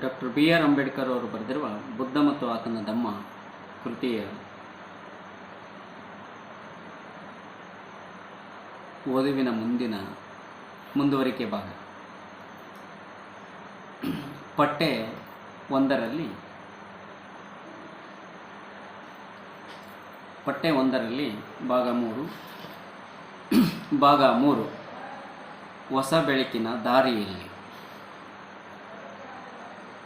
Doctor B R Ambedkar ಅವರು ಬರೆದಿರುವ ಬುದ್ಧ ಮತ್ತು ಆತನ ಧಮ್ಮ ಕೃತಿಯ ಓದುವಿನ ಮುಂದಿನ ಮುಂದುವರಿಕೆ ಭಾಗ. ಪಠ್ಯ ಒಂದರಲ್ಲಿ ಪಠ್ಯ ಒಂದರಲ್ಲಿ ಭಾಗ ಮೂರು. ಭಾಗ ಮೂರು. ಹೊಸ ಬೆಳಕಿನ ದಾರಿಯಲ್ಲಿ.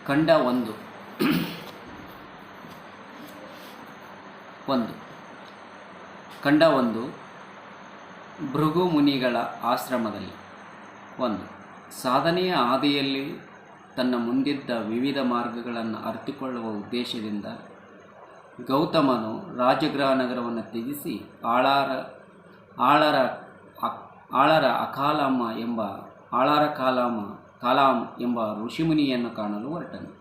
ಖಂಡ ಒಂದು. ಒಂದು. ಖಂಡ ಒಂದು. ಭೃಗು ಮುನಿಗಳ ಆಶ್ರಮದಲ್ಲಿ. ಒಂದು. ಸಾಧನೆಯ ಹಾದಿಯಲ್ಲಿ ತನ್ನ ಮುಂದಿದ್ದ ವಿವಿಧ ಮಾರ್ಗಗಳನ್ನು ಅರಿತುಕೊಳ್ಳುವ ಉದ್ದೇಶದಿಂದ ಗೌತಮನು ರಾಜಗೃಹ ನಗರವನ್ನು ತ್ಯಜಿಸಿ ಆಳಾರ, ಆಳರ ಆಳರ ಅಕಾಲಮ್ಮ ಎಂಬ, ಆಳರ ಕಾಲಾಮ ಕಾಲಾಂ ಎಂಬ ಋಷಿಮುನಿಯನ್ನು ಕಾಣಲು ಹೊರಟನು.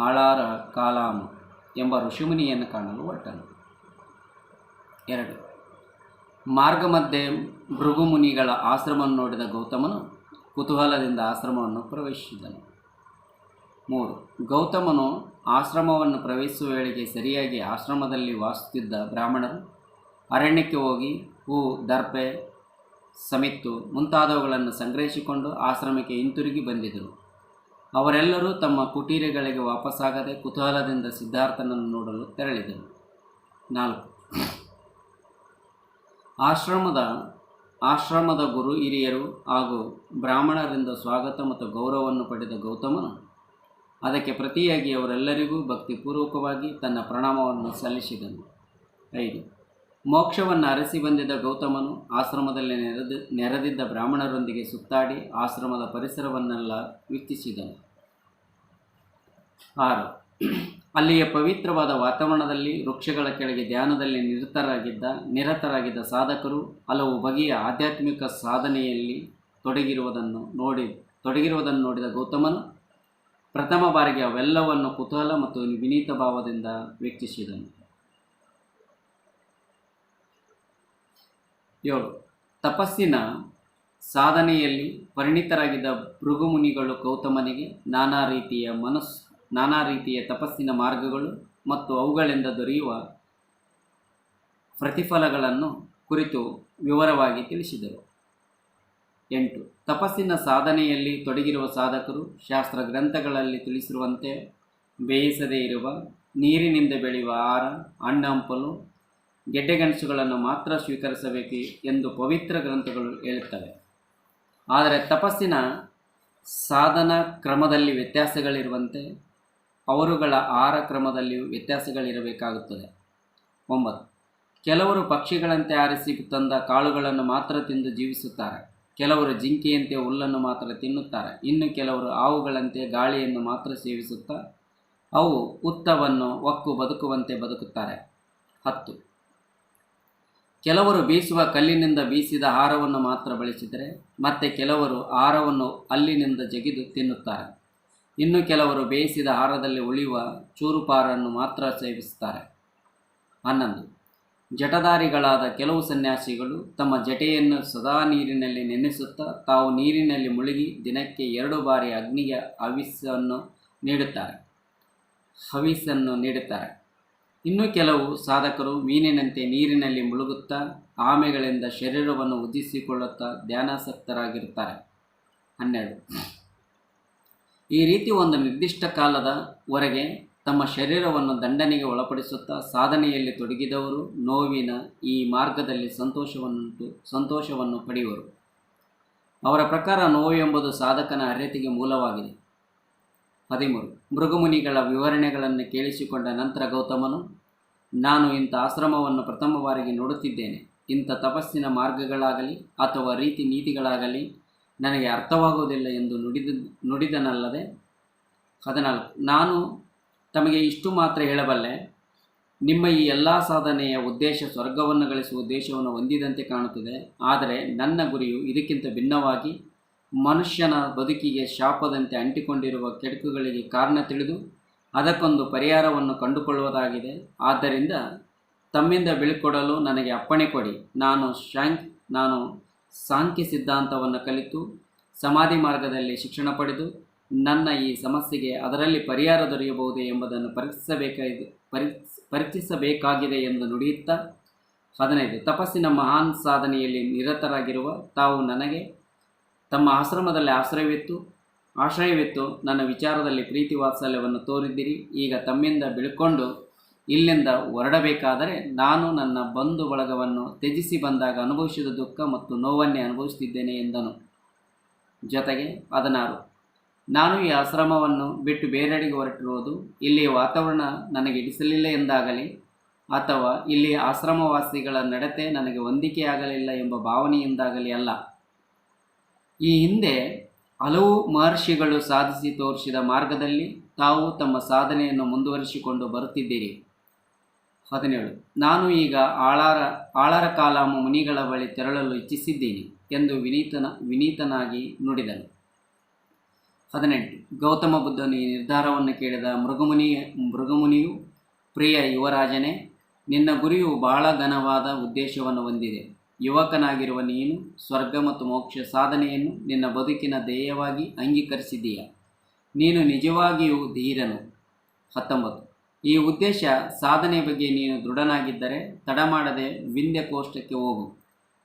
ಆಳಾರ ಕಾಲಾಮ್ ಎಂಬ ಋಷಿಮುನಿಯನ್ನು ಕಾಣಲು ಹೊರಟನು. ಎರಡು. ಮಾರ್ಗ ಮಧ್ಯೆ ಭೃಗುಮುನಿಗಳ ಆಶ್ರಮವನ್ನು ನೋಡಿದ ಗೌತಮನು ಕುತೂಹಲದಿಂದ ಆಶ್ರಮವನ್ನು ಪ್ರವೇಶಿಸಿದನು. ಮೂರು. ಗೌತಮನು ಆಶ್ರಮವನ್ನು ಪ್ರವೇಶಿಸುವ ವೇಳೆಗೆ ಸರಿಯಾಗಿ ಆಶ್ರಮದಲ್ಲಿ ವಾಸಿಸುತ್ತಿದ್ದ ಬ್ರಾಹ್ಮಣರು ಅರಣ್ಯಕ್ಕೆ ಹೋಗಿ ಹೂ, ದರ್ಪೆ ಸಮಿತ್ತು ಮುಂತಾದವುಗಳನ್ನು ಸಂಗ್ರಹಿಸಿಕೊಂಡು ಆಶ್ರಮಕ್ಕೆ ಹಿಂತಿರುಗಿ ಬಂದಿದ್ದರು. ಅವರೆಲ್ಲರೂ ತಮ್ಮ ಕುಟೀರಗಳಿಗೆ ವಾಪಸ್ಸಾಗದೆ ಕುತೂಹಲದಿಂದ ಸಿದ್ಧಾರ್ಥನನ್ನು ನೋಡಲು ತೆರಳಿದರು. ನಾಲ್ಕು. ಆಶ್ರಮದ ಆಶ್ರಮದ ಗುರು ಹಿರಿಯರು ಹಾಗೂ ಬ್ರಾಹ್ಮಣರಿಂದ ಸ್ವಾಗತ ಮತ್ತು ಗೌರವವನ್ನು ಪಡೆದ ಗೌತಮನು ಅದಕ್ಕೆ ಪ್ರತಿಯಾಗಿ ಅವರೆಲ್ಲರಿಗೂ ಭಕ್ತಿಪೂರ್ವಕವಾಗಿ ತನ್ನ ಪ್ರಣಾಮವನ್ನು ಸಲ್ಲಿಸಿದನು. ಐದು. ಮೋಕ್ಷವನ್ನು ಅರಸಿ ಬಂದಿದ್ದ ಗೌತಮನು ಆಶ್ರಮದಲ್ಲಿ ನೆರೆದು, ನೆರೆದಿದ್ದ ಬ್ರಾಹ್ಮಣರೊಂದಿಗೆ ಸುತ್ತಾಡಿ ಆಶ್ರಮದ ಪರಿಸರವನ್ನೆಲ್ಲ ವೀಕ್ಷಿಸಿದನು. ಆರು. ಅಲ್ಲಿಯ ಪವಿತ್ರವಾದ ವಾತಾವರಣದಲ್ಲಿ ವೃಕ್ಷಗಳ ಕೆಳಗೆ ಧ್ಯಾನದಲ್ಲಿ ನಿರತರಾಗಿದ್ದ ನಿರತರಾಗಿದ್ದ ಸಾಧಕರು ಹಲವು ಬಗೆಯ ಆಧ್ಯಾತ್ಮಿಕ ಸಾಧನೆಯಲ್ಲಿ ತೊಡಗಿರುವುದನ್ನು ನೋಡಿ, ತೊಡಗಿರುವುದನ್ನು ನೋಡಿದ ಗೌತಮನು ಪ್ರಥಮ ಬಾರಿಗೆ ಅವೆಲ್ಲವನ್ನು ಕುತೂಹಲ ಮತ್ತು ವಿನೀತ ಭಾವದಿಂದ ವೀಕ್ಷಿಸಿದನು. ಏಳು. ತಪಸ್ಸಿನ ಸಾಧನೆಯಲ್ಲಿ ಪರಿಣಿತರಾಗಿದ್ದ ಭೃಗುಮುನಿಗಳು ಗೌತಮನಿಗೆ ನಾನಾ ರೀತಿಯ ಮನಸ್ ನಾನಾ ರೀತಿಯ ತಪಸ್ಸಿನ ಮಾರ್ಗಗಳು ಮತ್ತು ಅವುಗಳಿಂದ ದೊರೆಯುವ ಪ್ರತಿಫಲಗಳನ್ನು ಕುರಿತು ವಿವರವಾಗಿ ತಿಳಿಸಿದರು. ಎಂಟು. ತಪಸ್ಸಿನ ಸಾಧನೆಯಲ್ಲಿ ತೊಡಗಿರುವ ಸಾಧಕರು ಶಾಸ್ತ್ರ ಗ್ರಂಥಗಳಲ್ಲಿ ತಿಳಿಸಿರುವಂತೆ ಬೇಯಿಸದೇ ಇರುವ, ನೀರಿನಿಂದ ಬೆಳೆಯುವ ಆಹಾರ ಹಣ್ಣು ಗೆಡ್ಡೆಗೆಣಸುಗಳನ್ನು ಮಾತ್ರ ಸ್ವೀಕರಿಸಬೇಕು ಎಂದು ಪವಿತ್ರ ಗ್ರಂಥಗಳು ಹೇಳುತ್ತವೆ. ಆದರೆ ತಪಸ್ಸಿನ ಸಾಧನ ಕ್ರಮದಲ್ಲಿ ವ್ಯತ್ಯಾಸಗಳಿರುವಂತೆ ಅವರುಗಳ ಆಹಾರ ಕ್ರಮದಲ್ಲಿಯೂ ವ್ಯತ್ಯಾಸಗಳಿರಬೇಕಾಗುತ್ತದೆ. ಒಂಬತ್ತು. ಕೆಲವರು ಪಕ್ಷಿಗಳಂತೆ ಆರಿಸಿ ತಂದ ಕಾಳುಗಳನ್ನು ಮಾತ್ರ ತಿಂದು ಜೀವಿಸುತ್ತಾರೆ. ಕೆಲವರು ಜಿಂಕೆಯಂತೆ ಹುಲ್ಲನ್ನು ಮಾತ್ರ ತಿನ್ನುತ್ತಾರೆ. ಇನ್ನು ಕೆಲವರು ಹಾವುಗಳಂತೆ ಗಾಳಿಯನ್ನು ಮಾತ್ರ ಸೇವಿಸುತ್ತಾ ಅವು ಉತ್ತವನ್ನು ಒಕ್ಕು ಬದುಕುವಂತೆ ಬದುಕುತ್ತಾರೆ. ಹತ್ತು. ಕೆಲವರು ಬೀಸುವ ಕಲ್ಲಿನಿಂದ ಬೀಸಿದ ಆಹಾರವನ್ನು ಮಾತ್ರ ಬಳಸಿದರೆ ಮತ್ತೆ ಕೆಲವರು ಆಹಾರವನ್ನು ಅಲ್ಲಿನಿಂದ ಜಗಿದು ತಿನ್ನುತ್ತಾರೆ. ಇನ್ನು ಕೆಲವರು ಬೇಯಿಸಿದ ಆಹಾರದಲ್ಲಿ ಉಳಿಯುವ ಚೂರುಪಾರನ್ನು ಮಾತ್ರ ಸೇವಿಸುತ್ತಾರೆ. ಹನ್ನೊಂದು. ಜಟಧಾರಿಗಳಾದ ಕೆಲವು ಸನ್ಯಾಸಿಗಳು ತಮ್ಮ ಜಟೆಯನ್ನು ಸದಾ ನೀರಿನಲ್ಲಿ ನೆನೆಸುತ್ತಾ ತಾವು ನೀರಿನಲ್ಲಿ ಮುಳುಗಿ ದಿನಕ್ಕೆ ಎರಡು ಬಾರಿ ಅಗ್ನಿಯ ಹವಿಸ್ಸನ್ನು ನೀಡುತ್ತಾರೆ. ಹವಿಸನ್ನು ನೀಡುತ್ತಾರೆ. ಇನ್ನು ಕೆಲವು ಸಾಧಕರು ಮೀನಿನಂತೆ ನೀರಿನಲ್ಲಿ ಮುಳುಗುತ್ತಾ ಆಮೆಗಳಿಂದ ಶರೀರವನ್ನು ಉದಿಸಿಕೊಳ್ಳುತ್ತಾ ಧ್ಯಾನಾಸಕ್ತರಾಗಿರುತ್ತಾರೆ. ಹನ್ನೆರಡು. ಈ ರೀತಿ ಒಂದು ನಿರ್ದಿಷ್ಟ ಕಾಲದವರೆಗೆ ತಮ್ಮ ಶರೀರವನ್ನು ದಂಡನೆಗೆ ಒಳಪಡಿಸುತ್ತಾ ಸಾಧನೆಯಲ್ಲಿ ತೊಡಗಿದವರು ನೋವಿನ ಈ ಮಾರ್ಗದಲ್ಲಿ ಸಂತೋಷವನ್ನುಂಟು, ಸಂತೋಷವನ್ನು ಪಡೆಯುವರು. ಅವರ ಪ್ರಕಾರ ನೋವು ಎಂಬುದು ಸಾಧಕನ ಅರ್ಹತೆಗೆ ಮೂಲವಾಗಿದೆ. ಹದಿಮೂರು. ಮೃಗಮುನಿಗಳ ವಿವರಣೆಗಳನ್ನು ಕೇಳಿಸಿಕೊಂಡ ನಂತರ ಗೌತಮನು, ನಾನು ಇಂಥ ಆಶ್ರಮವನ್ನು ಪ್ರಥಮ ಬಾರಿಗೆ ನೋಡುತ್ತಿದ್ದೇನೆ. ಇಂಥ ತಪಸ್ಸಿನ ಮಾರ್ಗಗಳಾಗಲಿ ಅಥವಾ ರೀತಿ ನೀತಿಗಳಾಗಲಿ ನನಗೆ ಅರ್ಥವಾಗುವುದಿಲ್ಲ ಎಂದು ನುಡಿದ, ನುಡಿದನಲ್ಲದೆ, ಹದಿನಾಲ್ಕು. ನಾನು ತಮಗೆ ಇಷ್ಟು ಮಾತ್ರ ಹೇಳಬಲ್ಲೆ, ನಿಮ್ಮ ಈ ಎಲ್ಲ ಸಾಧನೆಯ ಉದ್ದೇಶ ಸ್ವರ್ಗವನ್ನು ಗಳಿಸುವ ಉದ್ದೇಶವನ್ನು ಹೊಂದಿದಂತೆ ಕಾಣುತ್ತದೆ. ಆದರೆ ನನ್ನ ಗುರಿಯು ಇದಕ್ಕಿಂತ ಭಿನ್ನವಾಗಿ ಮನುಷ್ಯನ ಬದುಕಿಗೆ ಶಾಪದಂತೆ ಅಂಟಿಕೊಂಡಿರುವ ಕೆಡುಕುಗಳಿಗೆ ಕಾರಣ ತಿಳಿದು ಅದಕ್ಕೊಂದು ಪರಿಹಾರವನ್ನು ಕಂಡುಕೊಳ್ಳುವುದಾಗಿದೆ. ಆದ್ದರಿಂದ ತಮ್ಮಿಂದ ಬೀಳ್ಕೊಡಲು ನನಗೆ ಅಪ್ಪಣೆ ಕೊಡಿ. ನಾನು ಶಾಂಕ್, ನಾನು ಸಾಂಖ್ಯ ಸಿದ್ಧಾಂತವನ್ನು ಕಲಿತು ಸಮಾಧಿ ಮಾರ್ಗದಲ್ಲಿ ಶಿಕ್ಷಣ ಪಡೆದು ನನ್ನ ಈ ಸಮಸ್ಯೆಗೆ ಅದರಲ್ಲಿ ಪರಿಹಾರ ದೊರೆಯಬಹುದೇ ಎಂಬುದನ್ನು ಪರೀಕ್ಷಿಸಬೇಕಾಗಿದೆ ಪರಿ ಪರೀಕ್ಷಿಸಬೇಕಾಗಿದೆ ಎಂದು ನುಡಿಯುತ್ತಾ, ಹದಿನೈದು. ತಪಸ್ಸಿನ ಮಹಾನ್ ಸಾಧನೆಯಲ್ಲಿ ನಿರತರಾಗಿರುವ ತಾವು ನನಗೆ ತಮ್ಮ ಆಶ್ರಮದಲ್ಲಿ ಆಶ್ರಯವಿತ್ತು. ಆಶ್ರಯವಿತ್ತು. ನನ್ನ ವಿಚಾರದಲ್ಲಿ ಪ್ರೀತಿ ವಾತ್ಸಲ್ಯವನ್ನು ತೋರಿದ್ದೀರಿ. ಈಗ ತಮ್ಮಿಂದ ಬಿಳ್ಕೊಂಡು ಇಲ್ಲಿಂದ ಹೊರಡಬೇಕಾದರೆ ನಾನು ನನ್ನ ಬಂಧು ಬಳಗವನ್ನು ತ್ಯಜಿಸಿ ಬಂದಾಗ ಅನುಭವಿಸಿದ ದುಃಖ ಮತ್ತು ನೋವನ್ನೇ ಅನುಭವಿಸುತ್ತಿದ್ದೇನೆ ಎಂದನು. ಜೊತೆಗೆ ಹದಿನಾರು. ನಾನು ಈ ಆಶ್ರಮವನ್ನು ಬಿಟ್ಟು ಬೇರೆಡೆಗೆ ಹೊರಟಿರುವುದು ಇಲ್ಲಿಯ ವಾತಾವರಣ ನನಗೆ ಇಡಿಸಲಿಲ್ಲ ಎಂದಾಗಲಿ ಅಥವಾ ಇಲ್ಲಿ ಆಶ್ರಮವಾಸಿಗಳ ನಡತೆ ನನಗೆ ಹೊಂದಿಕೆಯಾಗಲಿಲ್ಲ ಎಂಬ ಭಾವನೆಯಿಂದಾಗಲಿ ಅಲ್ಲ. ಈ ಹಿಂದೆ ಹಲವು ಮಹರ್ಷಿಗಳು ಸಾಧಿಸಿ ತೋರಿಸಿದ ಮಾರ್ಗದಲ್ಲಿ ತಾವು ತಮ್ಮ ಸಾಧನೆಯನ್ನು ಮುಂದುವರಿಸಿಕೊಂಡು ಬರುತ್ತಿದ್ದೀರಿ. ಹದಿನೇಳು. ನಾನು ಈಗ ಆಳಾರ, ಆಳರ ಕಾಲಾಮ ಮುನಿಗಳ ಬಳಿ ತೆರಳಲು ಇಚ್ಛಿಸಿದ್ದೀನಿ ಎಂದು ವಿನೀತನ, ವಿನೀತನಾಗಿ ನುಡಿದನು. ಹದಿನೆಂಟು. ಗೌತಮ ಬುದ್ಧನು ಈ ನಿರ್ಧಾರವನ್ನು ಕೇಳಿದ ಮೃಗಮುನಿ, ಮೃಗಮುನಿಯು, ಪ್ರಿಯ ಯುವರಾಜನೇ, ನಿನ್ನ ಗುರಿಯು ಬಹಳ ಘನವಾದ ಉದ್ದೇಶವನ್ನು ಹೊಂದಿದೆ. ಯುವಕನಾಗಿರುವ ನೀನು ಸ್ವರ್ಗ ಮತ್ತು ಮೋಕ್ಷ ಸಾಧನೆಯನ್ನು ನಿನ್ನ ಬದುಕಿನ ಧ್ಯೇಯವಾಗಿ ಅಂಗೀಕರಿಸಿದೀಯ ನೀನು ನಿಜವಾಗಿಯೂ ಧೀರನು. ಹತ್ತೊಂಬತ್ತು. ಈ ಉದ್ದೇಶ ಸಾಧನೆ ಬಗ್ಗೆ ನೀನು ದೃಢನಾಗಿದ್ದರೆ ತಡ ಮಾಡದೆ ವಿಂಧ್ಯ ಕೋಷ್ಟಕ್ಕೆ ಹೋಗು.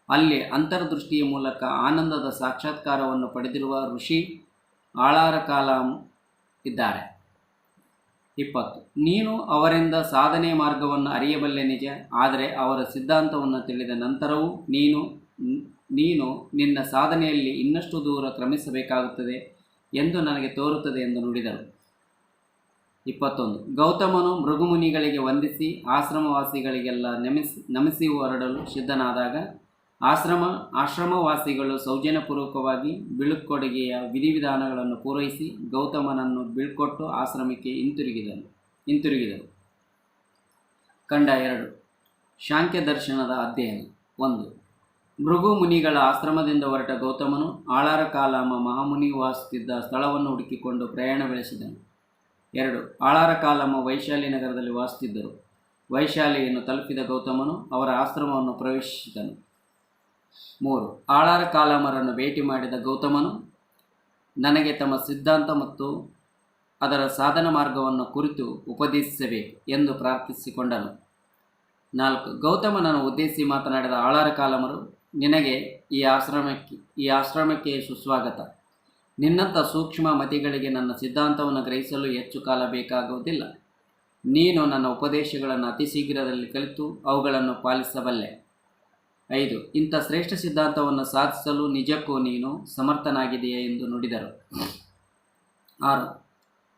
ಅಲ್ಲಿ ಅಂತರ್ದೃಷ್ಟಿಯ ಮೂಲಕ ಆನಂದದ ಸಾಕ್ಷಾತ್ಕಾರವನ್ನು ಪಡೆದಿರುವ ಋಷಿ ಆಳಾರ ಕಾಲಂ ಇದ್ದಾರೆ. ಇಪ್ಪತ್ತು. ನೀನು ಅವರಿಂದ ಸಾಧನೆ ಮಾರ್ಗವನ್ನು ಅರಿಯಬಲ್ಲೆ ನಿಜ, ಆದರೆ ಅವರ ಸಿದ್ಧಾಂತವನ್ನು ತಿಳಿದ ನಂತರವೂ ನೀನು ನೀನು ನಿನ್ನ ಸಾಧನೆಯಲ್ಲಿ ಇನ್ನಷ್ಟು ದೂರ ಕ್ರಮಿಸಬೇಕಾಗುತ್ತದೆ ಎಂದು ನನಗೆ ತೋರುತ್ತದೆ ಎಂದು ನುಡಿದರು. ಇಪ್ಪತ್ತೊಂದು. ಗೌತಮನು ಮೃಗುಮುನಿಗಳಿಗೆ ವಂದಿಸಿ ಆಶ್ರಮವಾಸಿಗಳಿಗೆಲ್ಲ ನಮಿಸಿ ನಮಿಸಿ ಹೊರಡಲು ಸಿದ್ಧನಾದಾಗ ಆಶ್ರಮ, ಆಶ್ರಮವಾಸಿಗಳು ಸೌಜನ್ಯಪೂರ್ವಕವಾಗಿ ಬೀಳ್ಕೊಡುಗೆಯ ವಿಧಿವಿಧಾನಗಳನ್ನು ಪೂರೈಸಿ ಗೌತಮನನ್ನು ಬೀಳ್ಕೊಟ್ಟು ಆಶ್ರಮಕ್ಕೆ ಹಿಂತಿರುಗಿದನು ಹಿಂತಿರುಗಿದರು. ಕಂಡ ಎರಡು, ಶಾಂಕ್ಯ ದರ್ಶನದ ಅಧ್ಯಯನ. ಒಂದು, ಮೃಗು ಮುನಿಗಳ ಆಶ್ರಮದಿಂದ ಹೊರಟ ಗೌತಮನು ಆಳಾರ ಕಾಲಾಮ ಮಹಾಮುನಿ ವಾಸುತ್ತಿದ್ದ ಸ್ಥಳವನ್ನು ಹುಡುಕಿಕೊಂಡು ಪ್ರಯಾಣ ಬೆಳೆಸಿದನು. ಎರಡು, ಆಳಾರ ಕಾಲಮ್ಮ ವೈಶಾಲಿ ನಗರದಲ್ಲಿ ವಾಸುತ್ತಿದ್ದರು ವೈಶಾಲಿಯನ್ನು ತಲುಪಿದ ಗೌತಮನು ಅವರ ಆಶ್ರಮವನ್ನು ಪ್ರವೇಶಿಸಿದನು. ಮೂರು, ಆಳಾರ ಕಾಲಮರನ್ನು ಭೇಟಿ ಮಾಡಿದ ಗೌತಮನು, ನನಗೆ ತಮ್ಮ ಸಿದ್ಧಾಂತ ಮತ್ತು ಅದರ ಸಾಧನ ಮಾರ್ಗವನ್ನು ಕುರಿತು ಉಪದೇಶಿಸಬೇಕು ಎಂದು ಪ್ರಾರ್ಥಿಸಿಕೊಂಡನು. ನಾಲ್ಕು, ಗೌತಮನನ್ನು ಉದ್ದೇಶಿಸಿ ಮಾತನಾಡಿದ ಆಳಾರ ಕಾಲಮರು, ನಿನಗೆ ಈ ಆಶ್ರಮಕ್ಕೆ ಈ ಆಶ್ರಮಕ್ಕೆ ಸುಸ್ವಾಗತ. ನಿನ್ನಂಥ ಸೂಕ್ಷ್ಮ ಮತಿಗಳಿಗೆ ನನ್ನ ಸಿದ್ಧಾಂತವನ್ನು ಗ್ರಹಿಸಲು ಹೆಚ್ಚು ಕಾಲ ಬೇಕಾಗುವುದಿಲ್ಲ. ನೀನು ನನ್ನ ಉಪದೇಶಗಳನ್ನು ಅತಿ ಶೀಘ್ರದಲ್ಲಿ ಕಲಿತು ಅವುಗಳನ್ನು ಪಾಲಿಸಬಲ್ಲೆ. ಐದು, ಇಂಥ ಶ್ರೇಷ್ಠ ಸಿದ್ಧಾಂತವನ್ನು ಸಾಧಿಸಲು ನಿಜಕ್ಕೂ ನೀನು ಸಮರ್ಥನಾಗಿದೆಯೇ ಎಂದು ನುಡಿದರು. ಆರು,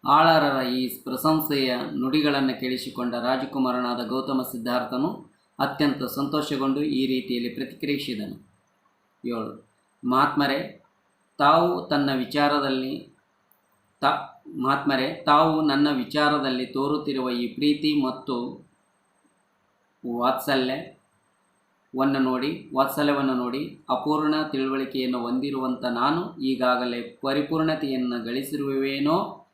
ಆಳರರ ಈ ಪ್ರಶಂಸೆಯ ನುಡಿಗಳನ್ನು ಕೇಳಿಸಿಕೊಂಡ ರಾಜಕುಮಾರನಾದ ಗೌತಮ ಸಿದ್ಧಾರ್ಥನು ಅತ್ಯಂತ ಸಂತೋಷಗೊಂಡು ಈ ರೀತಿಯಲ್ಲಿ ಪ್ರತಿಕ್ರಿಯಿಸಿದನು. ಏಳು, ಮಹಾತ್ಮರೇ, ತಾವು ತನ್ನ ವಿಚಾರದಲ್ಲಿ, ತ, ಮಹಾತ್ಮರೇ, ತಾವು ನನ್ನ ವಿಚಾರದಲ್ಲಿ ತೋರುತ್ತಿರುವ ಈ ಪ್ರೀತಿ ಮತ್ತು ವಾತ್ಸಲ್ಯವನ್ನು ನೋಡಿ ವಾತ್ಸಲ್ಯವನ್ನು ನೋಡಿ, ಅಪೂರ್ಣ ತಿಳುವಳಿಕೆಯನ್ನು ಹೊಂದಿರುವಂಥ ನಾನು ಈಗಾಗಲೇ ಪರಿಪೂರ್ಣತೆಯನ್ನು ಗಳಿಸಿರುವೆವೇನೋ,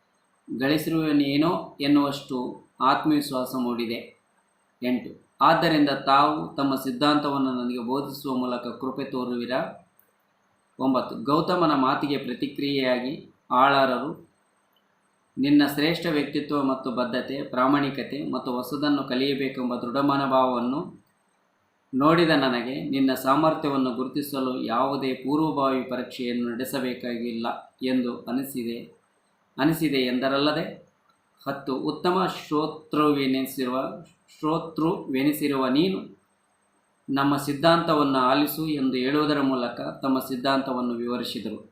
ಗಳಿಸಿರುವನೇನೋ ಎನ್ನುವಷ್ಟು ಆತ್ಮವಿಶ್ವಾಸ ಮೂಡಿದೆ. ಎಂಟು. ಆದ್ದರಿಂದ ತಾವು ತಮ್ಮ ಸಿದ್ಧಾಂತವನ್ನು ನನಗೆ ಬೋಧಿಸುವ ಮೂಲಕ ಕೃಪೆ ತೋರುವಿರ? ಒಂಬತ್ತು. ಗೌತಮನ ಮಾತಿಗೆ ಪ್ರತಿಕ್ರಿಯೆಯಾಗಿ ಆಳಾರರು, ನಿನ್ನ ಶ್ರೇಷ್ಠ ವ್ಯಕ್ತಿತ್ವ ಮತ್ತು ಬದ್ಧತೆ, ಪ್ರಾಮಾಣಿಕತೆ ಮತ್ತು ಹೊಸದನ್ನು ಕಲಿಯಬೇಕೆಂಬ ದೃಢ ಮನೋಭಾವವನ್ನು ನೋಡಿದ ನನಗೆ ನಿನ್ನ ಸಾಮರ್ಥ್ಯವನ್ನು ಗುರುತಿಸಲು ಯಾವುದೇ ಪೂರ್ವಭಾವಿ ಪರೀಕ್ಷೆಯನ್ನು ನಡೆಸಬೇಕಾಗಿಲ್ಲ ಎಂದು ಅನಿಸಿದೆ. ಅನಿಸಿದೆ ಎಂದರಲ್ಲದೆ, ಹತ್ತು ಉತ್ತಮ ಶ್ರೋತೃವೆನಿಸಿರುವ ಶ್ರೋತೃವೆನಿಸಿರುವ ನೀನು ನಮ್ಮ ಸಿದ್ಧಾಂತವನ್ನು ಆಲಿಸು ಎಂದು ಹೇಳುವುದರ ಮೂಲಕ ತಮ್ಮ ಸಿದ್ಧಾಂತವನ್ನು ವಿವರಿಸಿದರು.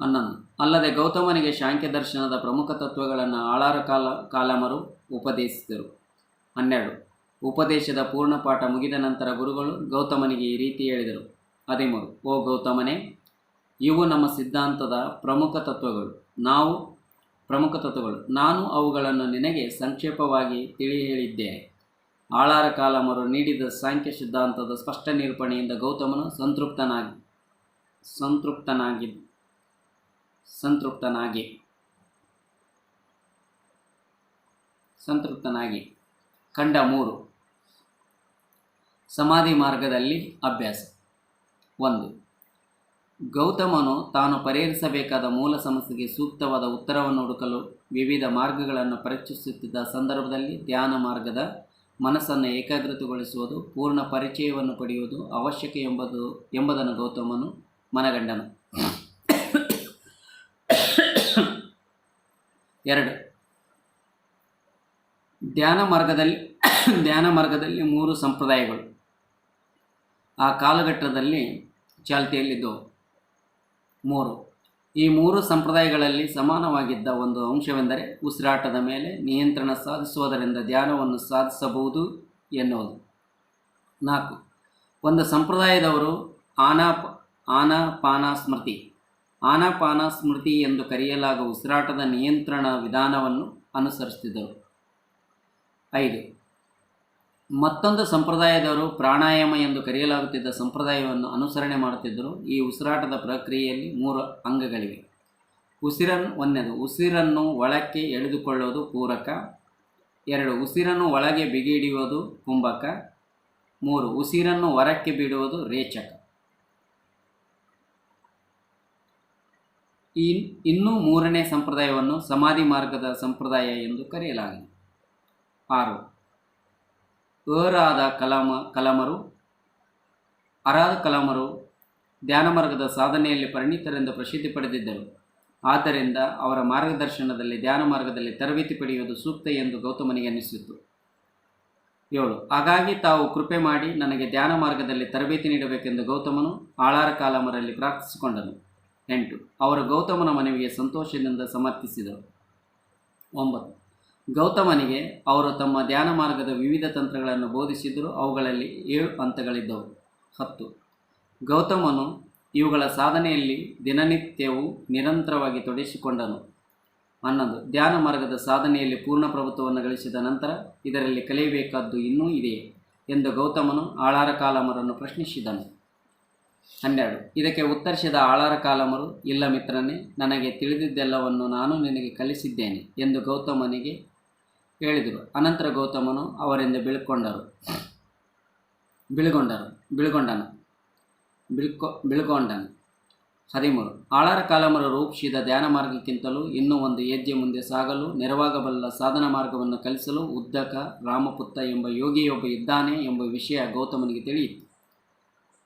ಹನ್ನೊಂದು ಅಲ್ಲದೆ ಗೌತಮನಿಗೆ ಶಾಂಖ್ಯ ದರ್ಶನದ ಪ್ರಮುಖ ತತ್ವಗಳನ್ನು ಆಳಾರ ಕಾಲ, ಕಾಲಮರು ಉಪದೇಶಿಸಿದರು. ಹನ್ನೆರಡು ಉಪದೇಶದ ಪೂರ್ಣ ಪಾಠ ಮುಗಿದ ನಂತರ ಗುರುಗಳು ಗೌತಮನಿಗೆ ಈ ರೀತಿ ಹೇಳಿದರು. ಹದಿಮೂರು, ಓ ಗೌತಮನೇ, ಇವು ನಮ್ಮ ಸಿದ್ಧಾಂತದ ಪ್ರಮುಖ ತತ್ವಗಳು. ನಾವು ಪ್ರಮುಖ ತತ್ವಗಳು. ನಾನು ಅವುಗಳನ್ನು ನಿನಗೆ ಸಂಕ್ಷೇಪವಾಗಿ ತಿಳಿ ಹೇಳಿದ್ದೇನೆ ಆಳಾರ ಕಾಲಮರು ನೀಡಿದ ಸಾಂಖ್ಯ ಸಿದ್ಧಾಂತದ ಸ್ಪಷ್ಟ ನಿರೂಪಣೆಯಿಂದ ಗೌತಮನು ಸಂತೃಪ್ತನಾಗಿ ಸಂತೃಪ್ತನಾಗಿ ಸಂತೃಪ್ತನಾಗಿ ಸಂತೃಪ್ತನಾಗಿ. ಖಂಡ ಮೂರು ಸಮಾಧಿ ಮಾರ್ಗದಲ್ಲಿ ಅಭ್ಯಾಸ. ಒಂದು. ಗೌತಮನು ತಾನು ಪರಿಹರಿಸಬೇಕಾದ ಮೂಲ ಸಮಸ್ಯೆಗೆ ಸೂಕ್ತವಾದ ಉತ್ತರವನ್ನು ಹುಡುಕಲು ವಿವಿಧ ಮಾರ್ಗಗಳನ್ನು ಪರೀಕ್ಷಿಸುತ್ತಿದ್ದ ಸಂದರ್ಭದಲ್ಲಿ ಧ್ಯಾನ ಮಾರ್ಗದ ಮನಸ್ಸನ್ನು ಏಕಾಗ್ರತೆಗೊಳಿಸುವುದು, ಪೂರ್ಣ ಪರಿಚಯವನ್ನು ಪಡೆಯುವುದು ಅವಶ್ಯಕ ಎಂಬುದು, ಎಂಬುದನ್ನು ಗೌತಮನು ಮನಗಂಡನು. ಎರಡು. ಧ್ಯಾನ ಮಾರ್ಗದಲ್ಲಿ ಧ್ಯಾನ ಮಾರ್ಗದಲ್ಲಿ ಮೂರು ಸಂಪ್ರದಾಯಗಳು. ಆ ಕಾಲಘಟ್ಟದಲ್ಲಿ ಚಾಲ್ತಿಯಲ್ಲಿದ್ದವು ಮೂರು. ಈ ಮೂರು ಸಂಪ್ರದಾಯಗಳಲ್ಲಿ ಸಮಾನವಾಗಿದ್ದ ಒಂದು ಅಂಶವೆಂದರೆ ಉಸಿರಾಟದ ಮೇಲೆ ನಿಯಂತ್ರಣ ಸಾಧಿಸುವುದರಿಂದ ಧ್ಯಾನವನ್ನು ಸಾಧಿಸಬಹುದು ಎನ್ನುವುದು. ನಾಲ್ಕು. ಒಂದು ಸಂಪ್ರದಾಯದವರು ಆನಾಪ ಆನಾಪಾನ ಸ್ಮೃತಿ ಆನಾಪಾನ ಸ್ಮೃತಿ ಎಂದು ಕರೆಯಲಾಗುವ ಉಸಿರಾಟದ ನಿಯಂತ್ರಣ ವಿಧಾನವನ್ನು ಅನುಸರಿಸುತ್ತಿದ್ದರು. ಐದು. ಮತ್ತೊಂದು ಸಂಪ್ರದಾಯದವರು ಪ್ರಾಣಾಯಾಮ ಎಂದು ಕರೆಯಲಾಗುತ್ತಿದ್ದ ಸಂಪ್ರದಾಯವನ್ನು ಅನುಸರಣೆ ಮಾಡುತ್ತಿದ್ದರು. ಈ ಉಸಿರಾಟದ ಪ್ರಕ್ರಿಯೆಯಲ್ಲಿ ಮೂರು ಅಂಗಗಳಿವೆ. ಉಸಿರನ್ನು ಒಂದನೇದು, ಉಸಿರನ್ನು ಒಳಕ್ಕೆ ಎಳೆದುಕೊಳ್ಳುವುದು ಪೂರಕ. ಎರಡು, ಉಸಿರನ್ನು ಒಳಗೆ ಬಿಗಿ ಹಿಡಿಯುವುದು ಕುಂಭಕ. ಮೂರು, ಉಸಿರನ್ನು ಹೊರಕ್ಕೆ ಬಿಡುವುದು ರೇಚಕ. ಇನ್ ಇನ್ನೂ ಮೂರನೇ ಸಂಪ್ರದಾಯವನ್ನು ಸಮಾಧಿ ಮಾರ್ಗದ ಸಂಪ್ರದಾಯ ಎಂದು ಕರೆಯಲಾಗಿದೆ. ಆರು ಅರಾದ ಕಲಾಮ, ಕಲಾಮರು ಅರಾದ ಕಲಾಮರು ಧ್ಯಾನ ಮಾರ್ಗದ ಸಾಧನೆಯಲ್ಲಿ ಪರಿಣಿತರೆಂದು ಪ್ರಸಿದ್ಧಿ ಪಡೆದಿದ್ದರು. ಆದ್ದರಿಂದ ಅವರ ಮಾರ್ಗದರ್ಶನದಲ್ಲಿ, ಧ್ಯಾನ ಮಾರ್ಗದಲ್ಲಿ ತರಬೇತಿ ಪಡೆಯುವುದು ಸೂಕ್ತ ಎಂದು ಗೌತಮನಿಗೆ ಅನ್ನಿಸಿತು. ಏಳು, ಹಾಗಾಗಿ ತಾವು ಕೃಪೆ ಮಾಡಿ ನನಗೆ ಧ್ಯಾನ ಮಾರ್ಗದಲ್ಲಿ ತರಬೇತಿ ನೀಡಬೇಕೆಂದು ಗೌತಮನು ಆಳಾರ ಕಾಲಮರಲ್ಲಿ ಪ್ರಾರ್ಥಿಸಿಕೊಂಡನು. ಎಂಟು, ಅವರು ಗೌತಮನ ಮನವಿಗೆ ಸಂತೋಷದಿಂದ ಸಮರ್ಥಿಸಿದರು. ಒಂಬತ್ತು ಗೌತಮನಿಗೆ ಅವರು ತಮ್ಮ ಧ್ಯಾನ ಮಾರ್ಗದ ವಿವಿಧ ತಂತ್ರಗಳನ್ನು ಬೋಧಿಸಿದರು ಅವುಗಳಲ್ಲಿ ಏಳು ಹಂತಗಳಿದ್ದವು ಹತ್ತು. ಗೌತಮನು ಇವುಗಳ ಸಾಧನೆಯಲ್ಲಿ ದಿನನಿತ್ಯವೂ ನಿರಂತರವಾಗಿ ತೊಡಗಿಸಿಕೊಂಡನು. ಹನ್ನೊಂದು. ಧ್ಯಾನ ಮಾರ್ಗದ ಸಾಧನೆಯಲ್ಲಿ ಪೂರ್ಣ ಪ್ರಭುತ್ವವನ್ನು ಗಳಿಸಿದ ನಂತರ ಇದರಲ್ಲಿ ಕಲಿಯಬೇಕಾದ್ದು ಇನ್ನೂ ಇದೆಯೇ ಎಂದು ಗೌತಮನು ಆಳಾರ ಕಾಲಮರನ್ನು ಪ್ರಶ್ನಿಸಿದನು. ಹನ್ನೆರಡು. ಇದಕ್ಕೆ ಉತ್ತರಿಸಿದ ಆಳಾರ ಕಾಲಮರು, ಇಲ್ಲ ಮಿತ್ರನೇ, ನನಗೆ ತಿಳಿದಿದ್ದೆಲ್ಲವನ್ನು ನಾನು ನಿನಗೆ ಕಲಿಸಿದ್ದೇನೆ ಎಂದು ಗೌತಮನಿಗೆ ಹೇಳಿದರು. ಅನಂತರ ಗೌತಮನು ಅವರಿಂದ ಬೀಳ್ಕೊಂಡರು. ಬೀಳ್ಗೊಂಡರು ಬೀಳ್ಗೊಂಡನು ಬಿಳ್ಕೊ, ಬೀಳ್ಕೊಂಡನು. ಹದಿಮೂರು. ಆಳಾರ ಕಾಲಮರ ರೂಪಿಸಿದ ಧ್ಯಾನ ಮಾರ್ಗಕ್ಕಿಂತಲೂ ಇನ್ನೂ ಒಂದು ಹೆಜ್ಜೆ ಮುಂದೆ ಸಾಗಲು, ನೆರವಾಗಬಲ್ಲ ಸಾಧನ ಮಾರ್ಗವನ್ನು ಕಲಿಸಲು ಉದ್ದಕ ರಾಮಪುತ್ತ ಎಂಬ ಯೋಗಿಯೊಬ್ಬ ಇದ್ದಾನೆ ಎಂಬ ವಿಷಯ ಗೌತಮನಿಗೆ ತಿಳಿಯಿತು.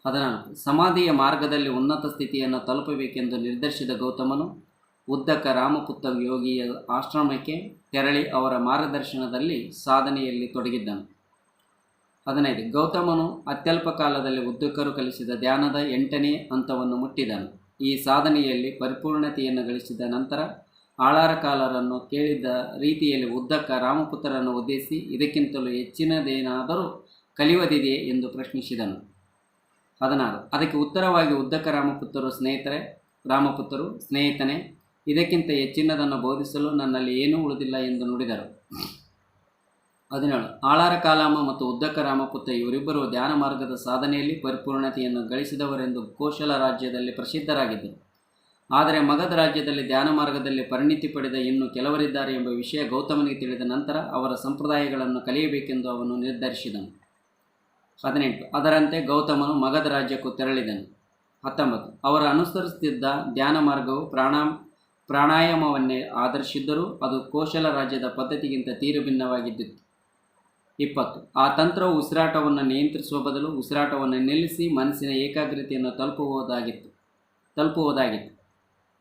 ಹದಿನಾಲ್ಕು. ಸಮಾಧಿಯ ಮಾರ್ಗದಲ್ಲಿ ಉನ್ನತ ಸ್ಥಿತಿಯನ್ನು ತಲುಪಬೇಕೆಂದು ನಿರ್ಧರಿಸಿದ ಗೌತಮನು ಉದ್ದಕ ರಾಮಪುತ್ತ ಯೋಗಿಯ ಆಶ್ರಮಕ್ಕೆ ತೆರಳಿ ಅವರ ಮಾರ್ಗದರ್ಶನದಲ್ಲಿ ಸಾಧನೆಯಲ್ಲಿ ತೊಡಗಿದ್ದನು. ಹದಿನೈದು, ಗೌತಮನು ಅತ್ಯಲ್ಪ ಕಾಲದಲ್ಲಿ ಉದ್ದಕರು ಕಲಿಸಿದ ಧ್ಯಾನದ ಎಂಟನೇ ಹಂತವನ್ನು ಮುಟ್ಟಿದನು. ಈ ಸಾಧನೆಯಲ್ಲಿ ಪರಿಪೂರ್ಣತೆಯನ್ನು ಗಳಿಸಿದ ನಂತರ ಆಳಾರ ಕಾಲರನ್ನು ಕೇಳಿದ ರೀತಿಯಲ್ಲಿ ಉದ್ದಕ್ಕ ರಾಮಪುತ್ರರನ್ನು ಉದ್ದೇಶಿಸಿ, ಇದಕ್ಕಿಂತಲೂ ಹೆಚ್ಚಿನದೇನಾದರೂ ಕಲಿಯುವುದಿದೆಯೇ? ಎಂದು ಪ್ರಶ್ನಿಸಿದನು. ಹದಿನಾರು, ಅದಕ್ಕೆ ಉತ್ತರವಾಗಿ ಉದ್ದಕ ರಾಮಪುತ್ರರು ಸ್ನೇಹಿತರೆ, ರಾಮಪುತ್ರರು ಸ್ನೇಹಿತನೇ ಇದಕ್ಕಿಂತ ಹೆಚ್ಚಿನದನ್ನು ಬೋಧಿಸಲು ನನ್ನಲ್ಲಿ ಏನೂ ಉಳಿದಿಲ್ಲ ಎಂದು ನುಡಿದರು. ಹದಿನೇಳು. ಆಳಾರ ಕಾಲಾಮ ಮತ್ತು ಉದ್ದಕ ರಾಮಪುತ್ರ ಇವರಿಬ್ಬರು ಧ್ಯಾನ ಮಾರ್ಗದ ಸಾಧನೆಯಲ್ಲಿ ಪರಿಪೂರ್ಣತೆಯನ್ನು ಗಳಿಸಿದವರೆಂದು ಕೋಶಲ ರಾಜ್ಯದಲ್ಲಿ ಪ್ರಸಿದ್ಧರಾಗಿದ್ದರು. ಆದರೆ ಮಗಧ ರಾಜ್ಯದಲ್ಲಿ ಧ್ಯಾನ ಮಾರ್ಗದಲ್ಲಿ ಪರಿಣಿತಿ ಪಡೆದ ಇನ್ನು ಕೆಲವರಿದ್ದಾರೆ ಎಂಬ ವಿಷಯ ಗೌತಮನಿಗೆ ತಿಳಿದ ನಂತರ ಅವರ ಸಂಪ್ರದಾಯಗಳನ್ನು ಕಲಿಯಬೇಕೆಂದು ಅವನು ನಿರ್ಧರಿಸಿದನು. ಹದಿನೆಂಟು. ಅದರಂತೆ ಗೌತಮನು ಮಗಧ ರಾಜ್ಯಕ್ಕೂ ತೆರಳಿದನು. ಹತ್ತೊಂಬತ್ತು. ಅವರು ಅನುಸರಿಸುತ್ತಿದ್ದ ಧ್ಯಾನ ಮಾರ್ಗವು ಪ್ರಾಣ ಪ್ರಾಣಾಯಾಮವನ್ನೇ ಆಧರಿಸಿದ್ದರೂ ಅದು ಕೋಶಲ ರಾಜ್ಯದ ಪದ್ಧತಿಗಿಂತ ತೀರು ಭಿನ್ನವಾಗಿದ್ದಿತ್ತು. ಇಪ್ಪತ್ತು. ಆ ತಂತ್ರವು ಉಸಿರಾಟವನ್ನು ನಿಯಂತ್ರಿಸುವ ಬದಲು ಉಸಿರಾಟವನ್ನು ನಿಲ್ಲಿಸಿ ಮನಸ್ಸಿನ ಏಕಾಗ್ರತೆಯನ್ನು ತಲುಪುವುದಾಗಿತ್ತು. ತಲುಪುವುದಾಗಿತ್ತು.